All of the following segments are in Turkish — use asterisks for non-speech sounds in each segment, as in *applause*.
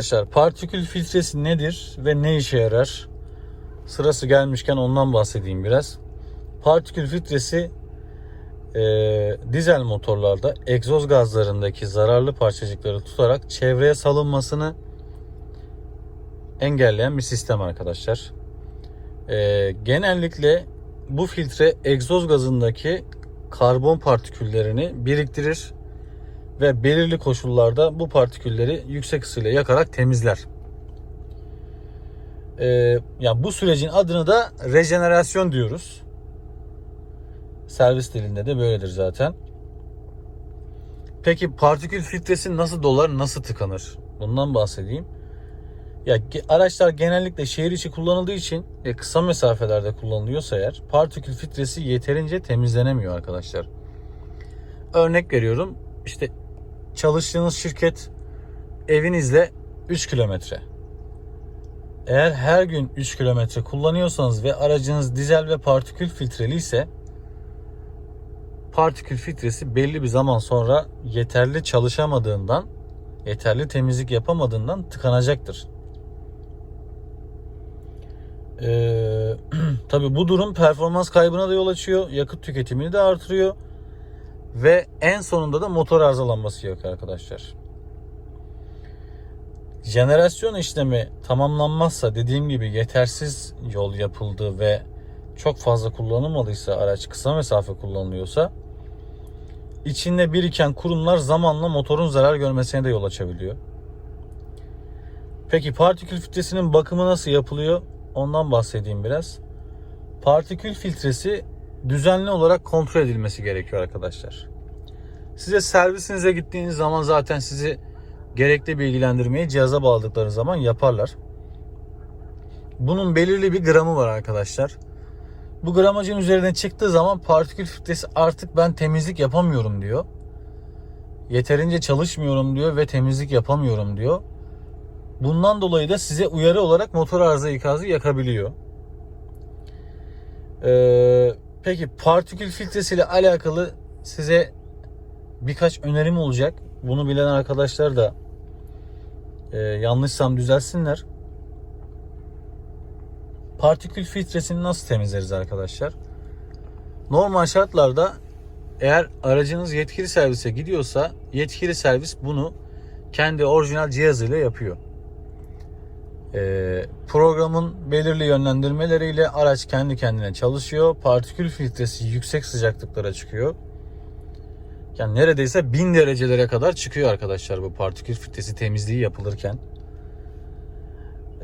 Arkadaşlar partikül filtresi nedir ve ne işe yarar? Sırası gelmişken ondan bahsedeyim biraz. Partikül filtresi e, dizel motorlarda egzoz gazlarındaki zararlı parçacıkları tutarak çevreye salınmasını engelleyen bir sistem arkadaşlar. E, genellikle bu filtre egzoz gazındaki karbon partiküllerini biriktirir ve belirli koşullarda bu partikülleri yüksek ısıyla yakarak temizler. Ee, ya bu sürecin adını da rejenerasyon diyoruz. Servis dilinde de böyledir zaten. Peki partikül filtresi nasıl dolar, nasıl tıkanır? Bundan bahsedeyim. Ya araçlar genellikle şehir içi kullanıldığı için ve kısa mesafelerde kullanılıyorsa eğer partikül filtresi yeterince temizlenemiyor arkadaşlar. Örnek veriyorum. İşte çalıştığınız şirket evinizle 3 kilometre. Eğer her gün 3 kilometre kullanıyorsanız ve aracınız dizel ve partikül filtreli ise partikül filtresi belli bir zaman sonra yeterli çalışamadığından, yeterli temizlik yapamadığından tıkanacaktır. Ee, *clears throat* tabii bu durum performans kaybına da yol açıyor, yakıt tüketimini de artırıyor ve en sonunda da motor arızalanması yok arkadaşlar. Jenerasyon işlemi tamamlanmazsa dediğim gibi yetersiz yol yapıldı ve çok fazla kullanılmadıysa araç kısa mesafe kullanılıyorsa içinde biriken kurumlar zamanla motorun zarar görmesine de yol açabiliyor. Peki partikül filtresinin bakımı nasıl yapılıyor? Ondan bahsedeyim biraz. Partikül filtresi düzenli olarak kontrol edilmesi gerekiyor arkadaşlar. Size servisinize gittiğiniz zaman zaten sizi gerekli bilgilendirmeyi cihaza bağladıkları zaman yaparlar. Bunun belirli bir gramı var arkadaşlar. Bu gramajın üzerine çıktığı zaman partikül filtresi artık ben temizlik yapamıyorum diyor. Yeterince çalışmıyorum diyor ve temizlik yapamıyorum diyor. Bundan dolayı da size uyarı olarak motor arıza ikazı yakabiliyor. Ee, peki partikül filtresiyle alakalı size birkaç önerim olacak. Bunu bilen arkadaşlar da e, yanlışsam düzelsinler. Partikül filtresini nasıl temizleriz arkadaşlar? Normal şartlarda eğer aracınız yetkili servise gidiyorsa yetkili servis bunu kendi orijinal cihazıyla yapıyor. Ee, programın belirli yönlendirmeleriyle araç kendi kendine çalışıyor. Partikül filtresi yüksek sıcaklıklara çıkıyor. Yani neredeyse 1000 derecelere kadar çıkıyor arkadaşlar bu partikül filtresi temizliği yapılırken.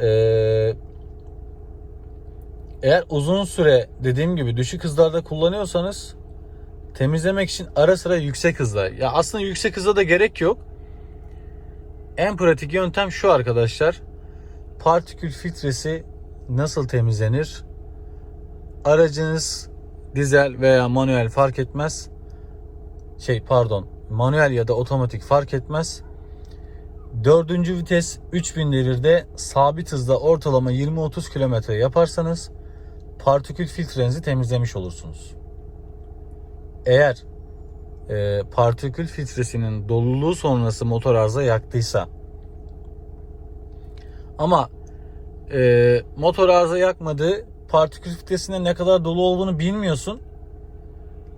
Ee, eğer uzun süre dediğim gibi düşük hızlarda kullanıyorsanız temizlemek için ara sıra yüksek hızla. Ya aslında yüksek hıza da gerek yok. En pratik yöntem şu arkadaşlar. Partikül filtresi nasıl temizlenir? Aracınız dizel veya manuel fark etmez. Şey pardon manuel ya da otomatik fark etmez. Dördüncü vites 3000 devirde sabit hızda ortalama 20-30 km yaparsanız partikül filtrenizi temizlemiş olursunuz. Eğer e, partikül filtresinin doluluğu sonrası motor arıza yaktıysa ama e, motor arıza yakmadı partikül filtresinde ne kadar dolu olduğunu bilmiyorsun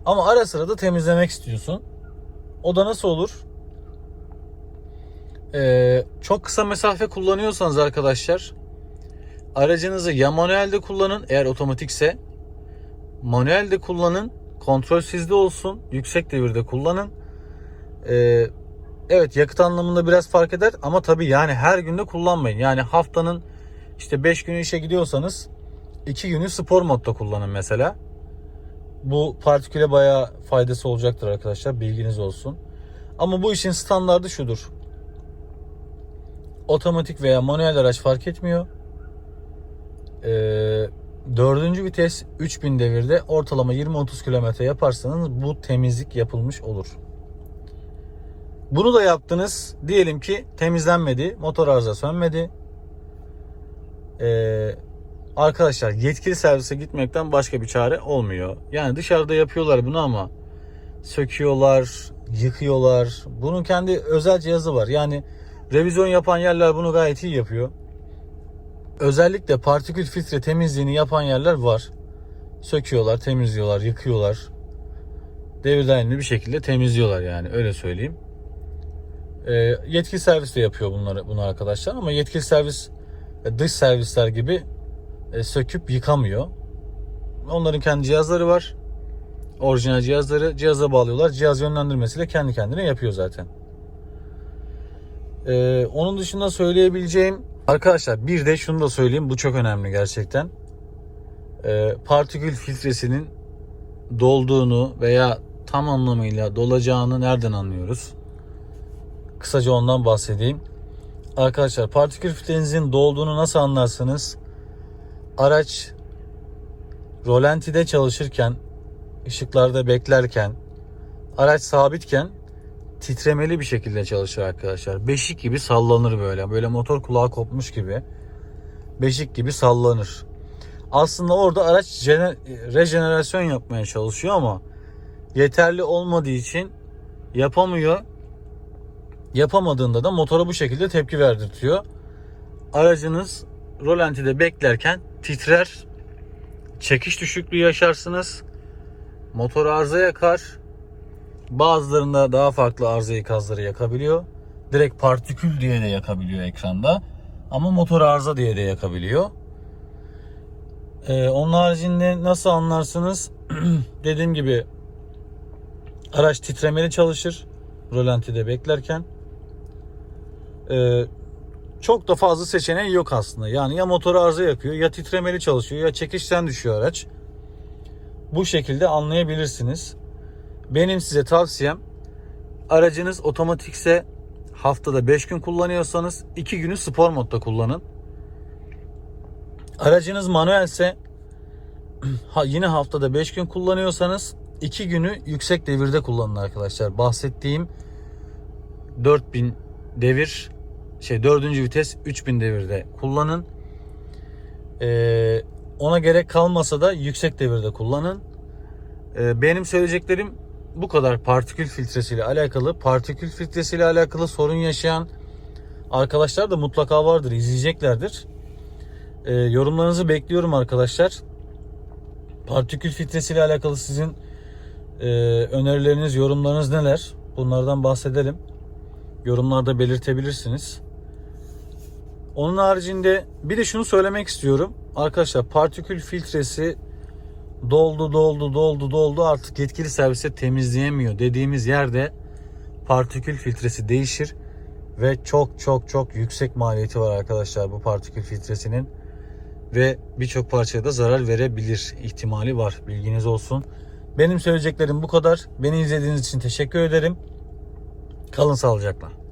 ama ara sıra da temizlemek istiyorsun. O da nasıl olur? Ee, çok kısa mesafe kullanıyorsanız arkadaşlar aracınızı ya manuelde kullanın eğer otomatikse manuelde kullanın kontrol sizde olsun yüksek devirde kullanın ee, evet yakıt anlamında biraz fark eder ama tabi yani her günde kullanmayın yani haftanın işte 5 günü işe gidiyorsanız 2 günü spor modda kullanın mesela bu partiküle bayağı faydası olacaktır arkadaşlar bilginiz olsun ama bu işin standardı şudur otomatik veya manuel araç fark etmiyor. Ee, dördüncü vites 3000 devirde ortalama 20-30 kilometre yaparsanız bu temizlik yapılmış olur. Bunu da yaptınız. Diyelim ki temizlenmedi. Motor arıza sönmedi. Ee, arkadaşlar yetkili servise gitmekten başka bir çare olmuyor. Yani dışarıda yapıyorlar bunu ama söküyorlar, yıkıyorlar. Bunun kendi özel cihazı var. Yani Revizyon yapan yerler bunu gayet iyi yapıyor. Özellikle partikül filtre temizliğini yapan yerler var. Söküyorlar, temizliyorlar, yıkıyorlar. Devir daimli bir şekilde temizliyorlar yani öyle söyleyeyim. Ee, yetkili servis de yapıyor bunları bunu arkadaşlar ama yetkili servis e, dış servisler gibi e, söküp yıkamıyor. Onların kendi cihazları var. Orijinal cihazları cihaza bağlıyorlar. Cihaz yönlendirmesiyle kendi kendine yapıyor zaten. Ee, onun dışında söyleyebileceğim arkadaşlar bir de şunu da söyleyeyim bu çok önemli gerçekten. Ee, partikül filtresinin dolduğunu veya tam anlamıyla dolacağını nereden anlıyoruz? Kısaca ondan bahsedeyim. Arkadaşlar partikül filtrenizin dolduğunu nasıl anlarsınız? Araç rolantide çalışırken, ışıklarda beklerken, araç sabitken titremeli bir şekilde çalışır arkadaşlar. Beşik gibi sallanır böyle. Böyle motor kulağı kopmuş gibi. Beşik gibi sallanır. Aslında orada araç jene- rejenerasyon yapmaya çalışıyor ama yeterli olmadığı için yapamıyor. Yapamadığında da motora bu şekilde tepki verdirtiyor. Aracınız rolantide beklerken titrer. Çekiş düşüklüğü yaşarsınız. Motor arıza yakar. Bazılarında daha farklı arıza ikazları yakabiliyor. Direkt partikül diye de yakabiliyor ekranda. Ama motor arıza diye de yakabiliyor. Ee, onun haricinde nasıl anlarsınız? *clears throat* Dediğim gibi araç titremeli çalışır. Rolantide beklerken. Ee, çok da fazla seçeneği yok aslında. Yani ya motor arıza yakıyor ya titremeli çalışıyor ya çekişten düşüyor araç. Bu şekilde anlayabilirsiniz. Benim size tavsiyem aracınız otomatikse haftada 5 gün kullanıyorsanız 2 günü spor modda kullanın. Aracınız manuelse *clears throat* yine haftada 5 gün kullanıyorsanız 2 günü yüksek devirde kullanın arkadaşlar. Bahsettiğim 4000 devir şey 4. vites 3000 devirde kullanın. Ee, ona gerek kalmasa da yüksek devirde kullanın. Ee, benim söyleyeceklerim bu kadar partikül filtresiyle alakalı. Partikül filtresiyle alakalı sorun yaşayan arkadaşlar da mutlaka vardır, izleyeceklerdir. Ee, yorumlarınızı bekliyorum arkadaşlar. Partikül filtresiyle alakalı sizin e, önerileriniz, yorumlarınız neler? Bunlardan bahsedelim. Yorumlarda belirtebilirsiniz. Onun haricinde bir de şunu söylemek istiyorum. Arkadaşlar partikül filtresi doldu doldu doldu doldu artık yetkili servise temizleyemiyor dediğimiz yerde partikül filtresi değişir ve çok çok çok yüksek maliyeti var arkadaşlar bu partikül filtresinin ve birçok parçaya da zarar verebilir ihtimali var bilginiz olsun. Benim söyleyeceklerim bu kadar. Beni izlediğiniz için teşekkür ederim. Kalın sağlıcakla.